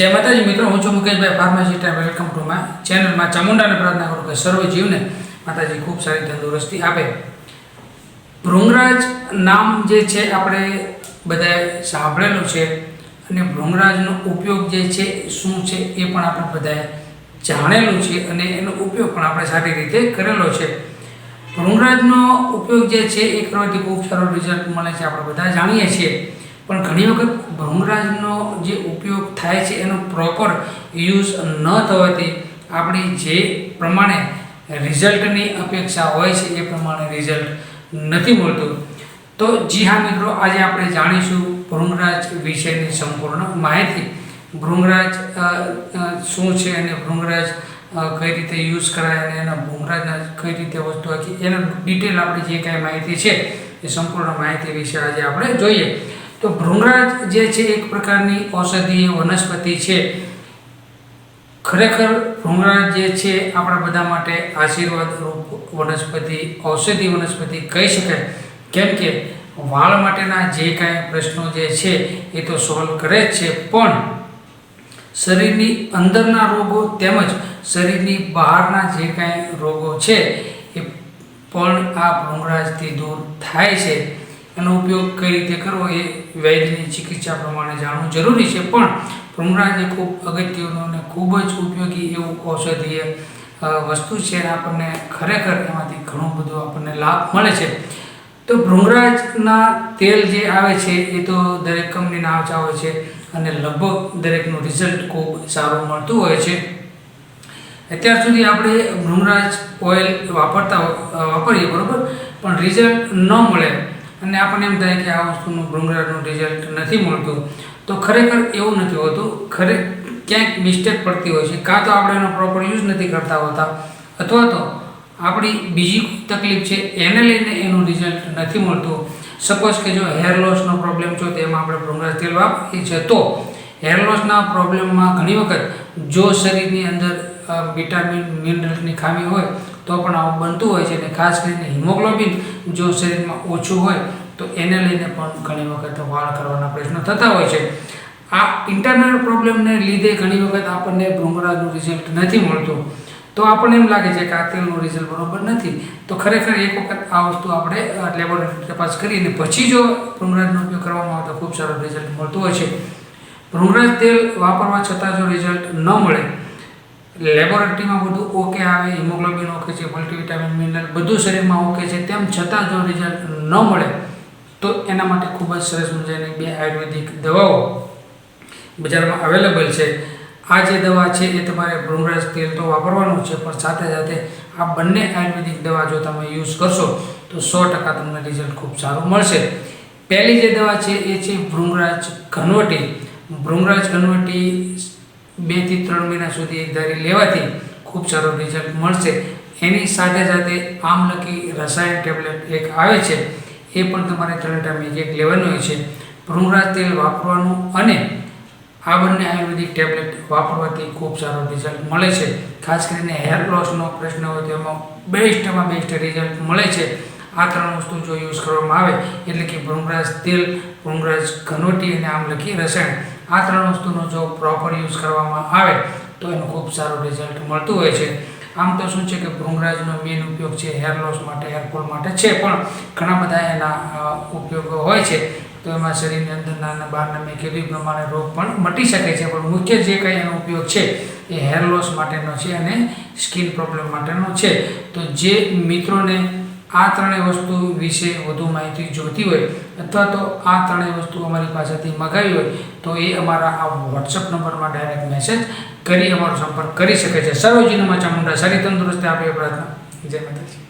જય માતાજી, મિત્રો, હું છું મુકેશભાઈ ફાર્માસિસ્ટ વેલકમ ટુ માય ચેનલમાં ચામુંડાને પ્રાર્થના કરું કે સર્વ જીવને માતાજી ખૂબ સારી તંદુરસ્તી આપે. ભૃંગરાજ નામ જે છે, આપણે બધાએ સાંભળેલું છે અને ભૃંગરાજનો ઉપયોગ જે છે, શું છે, એ પણ આપણે બધાએ જાણેલું છે અને એનો ઉપયોગ પણ આપણે સારી રીતે કરેલો છે. ભૃંગરાજનો ઉપયોગ જે છે, એ કરવાથી ખૂબ સારો રિઝલ્ટ મળે છે, આપણે બધા જાણીએ છીએ. પણ ઘણી વખત ભ્રમરાજનો જે ઉપયોગ થાય છે એનો પ્રોપર યુઝ ન થવાથી આપણી જે પ્રમાણે રિઝલ્ટની અપેક્ષા હોય છે એ પ્રમાણે રિઝલ્ટ નથી મળતું. તો જી હા મિત્રો આજે આપણે જાણીશું ભૃંગરાજ વિશેની સંપૂર્ણ માહિતી. અ, શું છે અને ભૃંગરાજ કઈ રીતે યુઝ કરાય અને એના ભૃંગરાજના કઈ રીતે વસ્તુ આખી એના ડિટેલ આપણી જે કાંઈ માહિતી છે એ સંપૂર્ણ માહિતી વિશે આજે આપણે જોઈએ. તો ભૃંગરાજ જે છે એક પ્રકારની ઔષધીય વનસ્પતિ છે. ખરેખર ભૃંગરાજ જે છે આપણા બધા માટે આશીર્વાદ રૂપ વનસ્પતિ ઔષધિ વનસ્પતિ કહી શકાય. કેમ કે વાળ માટેના જે કાંઈ પ્રશ્નો જે છે એ તો સોલ્વ કરે જ છે. પણ શરીરની અંદરના રોગો તેમજ શરીરની બહારના જે કાંઈ રોગો છે એ પણ આ ભૃંગરાજથી દૂર થાય છે. એનો ઉપયોગ કઈ રીતે કરવો એ વૈદ્યની ચિકિત્સા પ્રમાણે જાણવું જરૂરી છે. પણ ભૃંગરાજ એ ખૂબ અગત્યનું અને ખૂબ જ ઉપયોગી એવું ઔષધીય વસ્તુ છે આપણને ખરેખર એમાંથી ઘણું બધું આપણને લાભ મળે છે. તો ભૃંગરાજના તેલ જે આવે છે એ તો દરેક કંપનીના આવતા હોય છે અને લગભગ દરેકનું રિઝલ્ટ ખૂબ સારું મળતું હોય છે. અત્યાર સુધી આપણે ભૃંગરાજ ઓઇલ વાપરતા વાપરીએ, બરાબર? પણ રિઝલ્ટ ન મળે. અને આપણને એમ થાય કે આ વસ્તુનું ભૃંગરાજનું રિઝલ્ટ નથી મળતું. તો ખરેખર એવું નથી હોતું. ખરે, ક્યાંક મિસ્ટેક પડતી હોય છે. કાં તો આપણે એનો પ્રોપર યુઝ નથી કરતા હોતા. અથવા તો આપણી બીજી તકલીફ છે, એને લઈને એનું રિઝલ્ટ નથી મળતું. સપોઝ કે જો હેર લોસનો પ્રોબ્લેમ છે, તો એમાં આપણે ભૃંગરાજ તેલ વાપરીએ છીએ. તો હેર લોસના પ્રોબ્લેમમાં ઘણી વખત જો શરીરની અંદર વિટામિન મિનરલ્સની ખામી હોય તો પણ આવું બનતું હોય છે અને ખાસ કરીને હિમોગ્લોબિન જો શરીરમાં ઓછું હોય, તો એને લઈને પણ ઘણી વખત વાળ કરવાના પ્રશ્નો થતા હોય છે. આ ઇન્ટરનલ પ્રોબ્લેમને લીધે ઘણી વખત આપણને ભૃંગરાજનું રિઝલ્ટ નથી મળતું. તો આપણને એમ લાગે છે કે આ તેલનું રિઝલ્ટ બરાબર નથી. તો ખરેખર એક વખત આ વસ્તુ આપણે લેબોરેટરી તપાસ કરીને પછી જો ભૃંગરાજનો ઉપયોગ કરવામાં આવે તો ખૂબ સારું રિઝલ્ટ મળતું હોય છે. ભૃંગરાજ તેલ વાપરવા છતાં જો રિઝલ્ટ ન મળે લેબોરેટરીમાં બધું ઓકે આવે હિમોગ્લોબિન ઓકે છે મલ્ટીવિટામિન મિનરલ બધું શરીરમાં ઓકે છે, તેમ છતાં જો રિઝલ્ટ ન મળે, તો એના માટે ખૂબ જ સરસ મજાની બે આયુર્વેદિક દવાઓ બજારમાં અવેલેબલ છે. આ જે દવા છે એ તમારે ભ્રૂણરાજ તેલ તો વાપરવાનું છે, પણ સાથે સાથે આ બંને આયુર્વેદિક દવા જો તમે યુઝ કરશો, તો સો ટકા તમને રિઝલ્ટ ખૂબ સારું મળશે. પહેલી જે દવા છે એ છે ભૃંગરાજ ઘનવટી. ભૃંગરાજ ઘનવટી બેથી ત્રણ મહિના સુધી એક ધારી લેવાથી ખૂબ સારું રિઝલ્ટ મળશે. એની સાથે સાથે આમલકી રસાયણ ટેબ્લેટ એક આવે છે, એ પણ તમારે ત્રણ ટાઈમ એક એક લેવાનું હોય છે. ભૃંગરાજ તેલ વાપરવાનું અને આ બંને આયુર્વેદિક ટેબ્લેટ વાપરવાથી ખૂબ સારું રિઝલ્ટ મળે છે. ખાસ કરીને હેર લોસનો પ્રશ્ન હોય તો એમાં બેસ્ટમાં બેસ્ટ રિઝલ્ટ મળે છે. આ ત્રણ વસ્તુ જો યુઝ કરવામાં આવે, એટલે કે ભૃંગરાજ તેલ, ભૃંગરાજ ઘનોટી અને આમલકી રસાયણ, આ ત્રણ વસ્તુનો જો પ્રોપર યુઝ કરવામાં આવે, તો એનું ખૂબ સારું રિઝલ્ટ મળતું હોય છે. આમ તો શું છે કે ભૃંગરાજનો મેઇન ઉપયોગ છે હેર લોસ માટે હેરફોલ માટે છે, પણ ઘણા બધા એના ઉપયોગો હોય છે. તો એમાં શરીરની અંદરના અને બહારના મેં કેવી પ્રમાણે રોગ પણ મટી શકે છે, પણ મુખ્ય જે કંઈ એનો ઉપયોગ છે એ હેર લોસ માટેનો છે અને સ્કિન પ્રોબ્લેમ માટેનો છે. તો જે મિત્રોને આ ત્રણેય વસ્તુ વિશે વધુ માહિતી જોઈતી હોય અથવા તો આ ત્રણેય વસ્તુ અમારી પાસેથી મગાવી હોય, તો એ અમારા આ વોટ્સઅપ નંબરમાં ડાયરેક્ટ મેસેજ કરી અમારો સંપર્ક કરી શકે છે. સર્વજીનમાં ચામુંડા સારી તંદુરસ્તી આપે પ્રાર્થના. જય માતાજી.